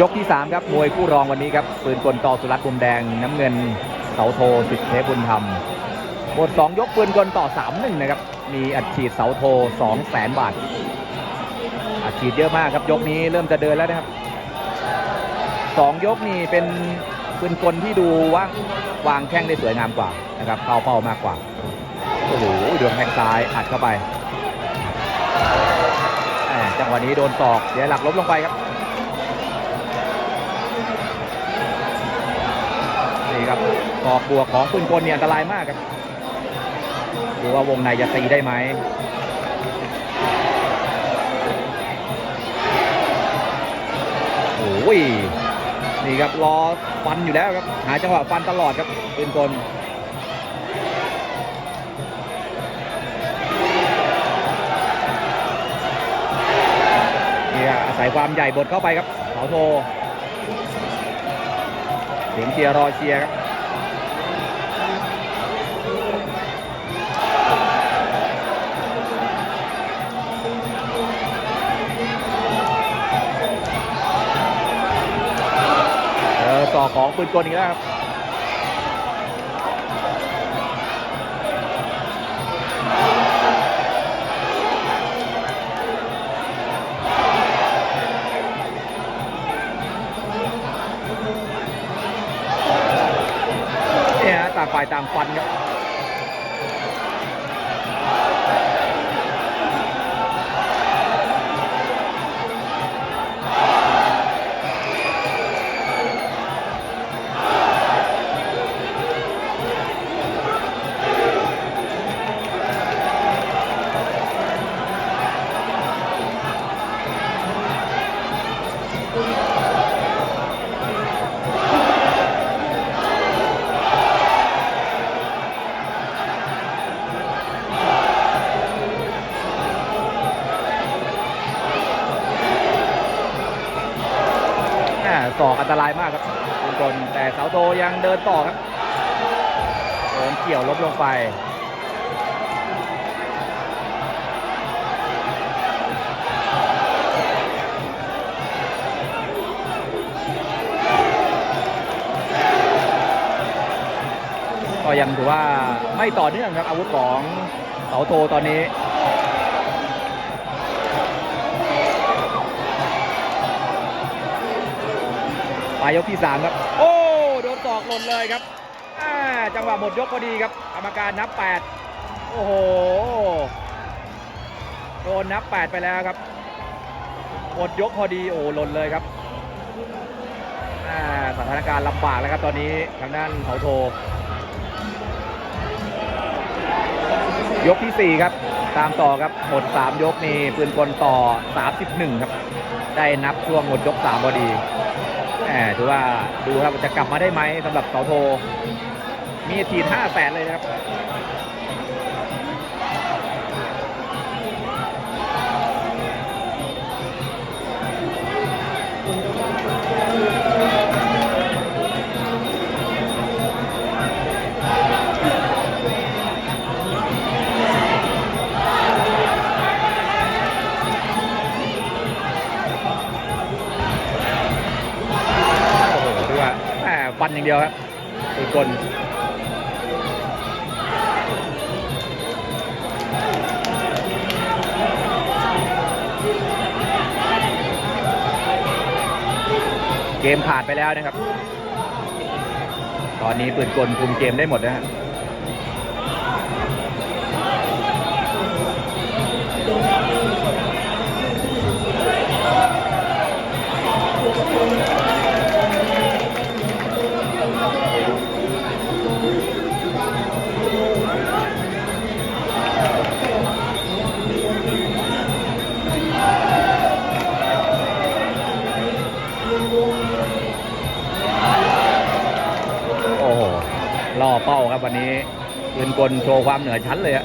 ยกที่ 3 ครับ มวยคู่รองวันนี้ครับ ปืนกลต่อสุรัตน์บุมแดง น้ำเงินเสาโทสิทธิเทพบุญธรรมหมด 2 ยกปืนกลต่อ 3 1 นะครับ มีอัดฉีดเสาโท2แสนบาท อัดฉีดเยอะมากครับ ยกนี้เริ่มจะเดินแล้วนะครับ 2 ยกนี่เป็นปืนกลที่ดูว่างวางแข้งได้สวยงามกว่านะครับ เข้าเป้ามากกว่า โอ้โหดวงแข้งซ้ายอัดเข้าไปจังหวะนี้โดนศอกเสียหลักล้มลงไปครับ ครับศอกบวกของปืนกลเนี่ยอันตรายมากครับดูว่าวงในจะตีได้ไหมโอ้ยนี่ครับรอฟันอยู่แล้วครับ หาจังหวะฟันตลอดครับปืนกลนี่ครับอาศัยความใหญ่บดเข้าไปครับเสาโทเสียงเชียร์รอเชียร์ครับ ปืนกลอีกแล้วครับเนี่ยฮะต่างฝ่ายต่างฟันครับ เดินต่อครับเดินเกี่ยวลบลงไปก็ยังถือว่าไม่ต่อเนื่องครับ อาวุธของเสาโทตอนนี้ ปลายยกที่ 3 ครับ โอ้ นตอกหล่นเลยครับจังหวะหมดยกพอดีครับกรรมการนับ 8 โอ้โหโดนนับ 8 ไปแล้วครับหมดยกพอดีโอ้หล่นเลยครับสถานการณ์ลำบากแล้วครับตอนนี้ทางด้านเขาโท ยกที่ 4 ครับ ตามต่อครับหมด 3 ยกนี่ปืนกลต่อ 31 ครับ ได้นับช่วงหมดยก 3 พอดี แหมถือว่าดูครับจะกลับมาได้ไหมสำหรับเสาโท มีทีห้าแสนเลยนะครับอ อย่างเดียวครับปืนกลเกมผ่านไปแล้วนะครับ ตอนนี้ปืนกลคุมเกมได้หมดนะฮะ วันนี้ปืนกลโชว์ความเหนือชั้นเลยอะ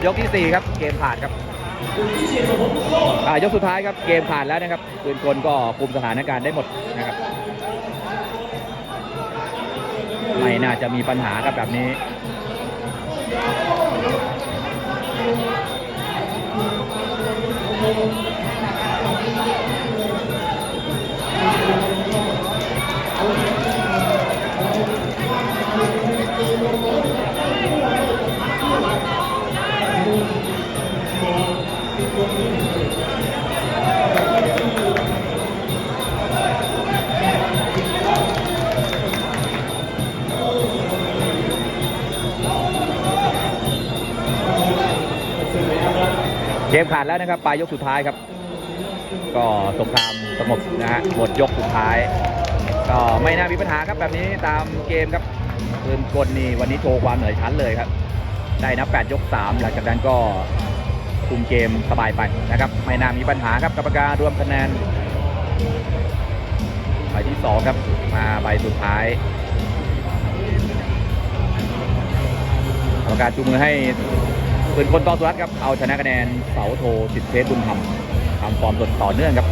ดยกที่ 4 ครับ เกมผ่านครับอ่ายกสุดท้ายครับ เกมผ่านแล้วนะครับปืนกลก็คุมสถานการณ์ได้หมดนะครับ ไม่น่าจะมีปัญหาครับแบบนี้ เกมขาดแล้วนะครับปลายยกสุดท้ายครับ ก็สงครามสงบนะฮะหมดยกสุดท้าย ก็ไม่น่ามีปัญหาครับแบบนี้ตามเกมครับปืนกลนี่วันนี้โชว์ความเหนือชั้นเลยครับ ได้นับ 8 ยก 3 หลังจากนั้นก็คุมเกมสบายไปนะครับ ไม่น่ามีปัญหาครับกรรมการรวมคะแนนใบที่ 2 ครับมาใบสุดท้ายกรรมการจูงมือให้ ปืนคนต่อสุรัตน์ครับ เอาชนะคะแนนเสาโทสิทธิเพชรบุญธรรมทำฟอร์มสดต่อเนื่องครับ